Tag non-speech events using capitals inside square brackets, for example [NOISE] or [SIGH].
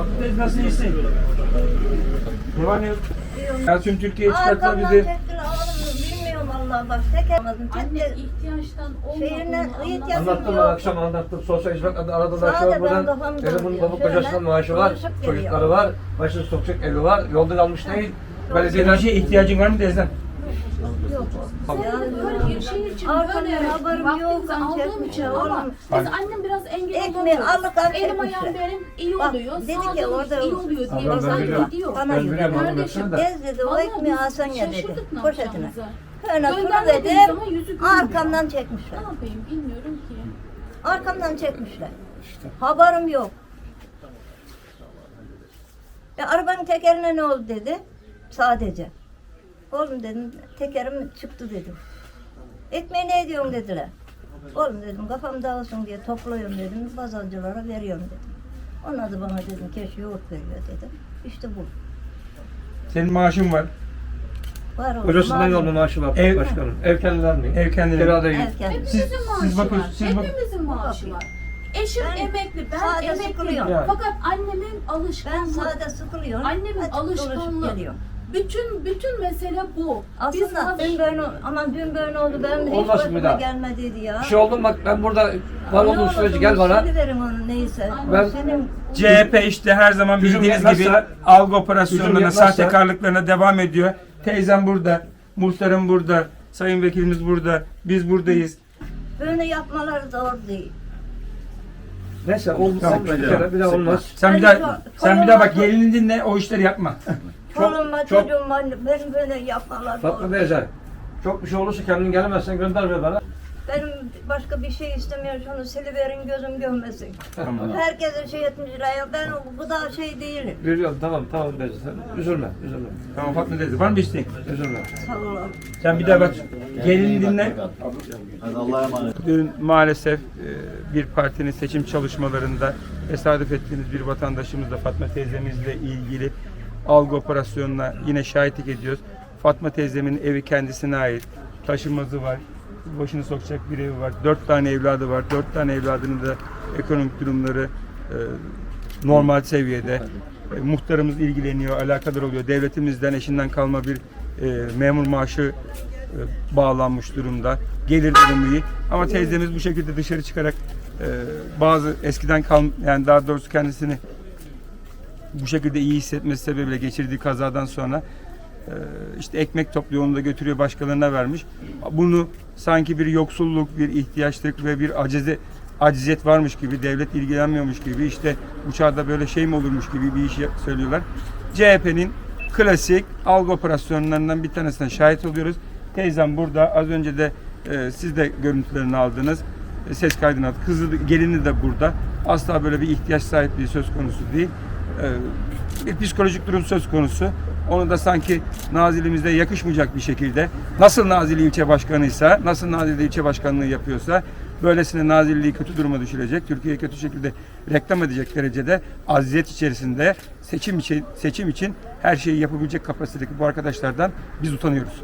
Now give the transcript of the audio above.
Patates nasıl iyisin? Ne var ne yok? Ya tüm Türkiye'ye çıkartma bizi. bilmiyorum Allah bak. Tek almadım. Anne ihtiyaçtan olmadığını. Anlattım ben akşam anlattım. Sosyal hizmet adı Şu an ben buradan dağılıyor. baba Şöyle kocasının maaşı var. Çocukları var. Başını sokacak evi var. Yolda kalmış değil. Belediyeden şeye ihtiyacın var mı teyzem? Şey için Arkamdan haberim yok, aldığım çekmişler için ama biz annem biraz engel Ekmeği olamıyoruz. aldıklar Elim ayağım benim iyi oluyor. dedi ki orada- iyi oluyor diye bize gidiyor. Bana onu Kardeşim. Gez dedi o ekmeği alsan ya dedi. ne Poşetine. Öyle gülmüyor. Arkamdan Ne çekmişler. yapayım bilmiyorum ki. Arkamdan çekmişler. Haberim yok. E, arabanın tekerine ne oldu dedi. Sadece. Oğlum dedim tekerim çıktı dedim. Ekmeği ne ediyorsun dediler. Oğlum dedim kafam dağılsın diye topluyorum dedim. Pazarcılara veriyorum dedim. Onlar da bana dedim keşke yoğurt veriyor dedim. İşte bu. Senin maaşın var. Var oğlum. Kocasından malum. yolma maaşı var Ev- başkanım. Ev kendiler mi? Ev kendileri. Kira değil. Erken. Siz- Hepimizin maaşı siz bakın, var. siz bak- Hepimizin maaşı var. Eşim Ben emekli, ben emekliyim. Yani. Fakat annemin Ben alışkanlığı. sade sıkılıyorum. Annemin alışkanlığı. Bütün bütün mesele bu. Biz Aslında dün böyle aman dün böyle oldu ben hiç Olmasın başıma bir daha. gelmediydi ya. Bir şey oldu mu bak ben burada var Ne olduğum olursun sürece gel bana. verin onu neyse. Ben- Senin CHP işte her zaman bildiğiniz gibi algı operasyonlarına, Gücüm yetmezse- sahtekarlıklarına devam ediyor. Teyzem burada, muhtarım burada, sayın vekilimiz burada, biz buradayız. böyle yapmaları doğru değil. Neyse oldu. Tamam, bir kere bir daha olmaz. Sen bir daha sen bir daha bak gelini dinle o işleri yapma. [LAUGHS] Çoluğuma çok- çocuğuma benim böyle yapmaları Fatma. Beyza. Çok bir şey olursa kendin gelemezsen gönderme bana. Benim başka bir şey istemiyorum. Şunu siliverin gözüm görmesin. Tamam. Herkese şey etmişler ya ben bu da şey değilim. Biliyorum tamam tamam Beyza sen üzülme üzülme Tamam Fatma teyze var mı bir isteğin? üzülme. Sağ olun. Sen bir daha bak gelini dinle. Hadi Allah'a emanet. Dün maalesef e, bir partinin seçim çalışmalarında tesadüf ettiğimiz bir vatandaşımızla Fatma teyzemizle ilgili algı operasyonuna yine şahitlik ediyoruz. Fatma teyzemin evi kendisine ait. Taşınmazı var. Başını sokacak bir evi var. Dört tane evladı var. Dört tane evladının da ekonomik durumları e, normal seviyede. E, muhtarımız ilgileniyor, alakadar oluyor. Devletimizden eşinden kalma bir e, memur maaşı e, bağlanmış durumda. Gelir durumu iyi. Ama teyzemiz bu şekilde dışarı çıkarak e, bazı eskiden kal yani daha doğrusu kendisini bu şekilde iyi hissetmesi sebebiyle geçirdiği kazadan sonra e, işte ekmek topluyor onu da götürüyor başkalarına vermiş. Bunu sanki bir yoksulluk, bir ihtiyaçlık ve bir acize aciziyet varmış gibi, devlet ilgilenmiyormuş gibi, işte uçağda böyle şey mi olurmuş gibi bir iş söylüyorlar. CHP'nin klasik algı operasyonlarından bir tanesine şahit oluyoruz. Teyzem burada, az önce de e, siz de görüntülerini aldınız. E, ses kaydını aldık. Kızı, gelini de burada. Asla böyle bir ihtiyaç sahipliği söz konusu değil. E, bir psikolojik durum söz konusu. Onu da sanki Nazilimizde yakışmayacak bir şekilde nasıl Nazilli ilçe başkanıysa, nasıl Nazilli ilçe başkanlığı yapıyorsa böylesine Nazilli'yi kötü duruma düşürecek, Türkiye'yi kötü şekilde reklam edecek derecede aziyet içerisinde seçim için seçim için her şeyi yapabilecek kapasitedeki bu arkadaşlardan biz utanıyoruz.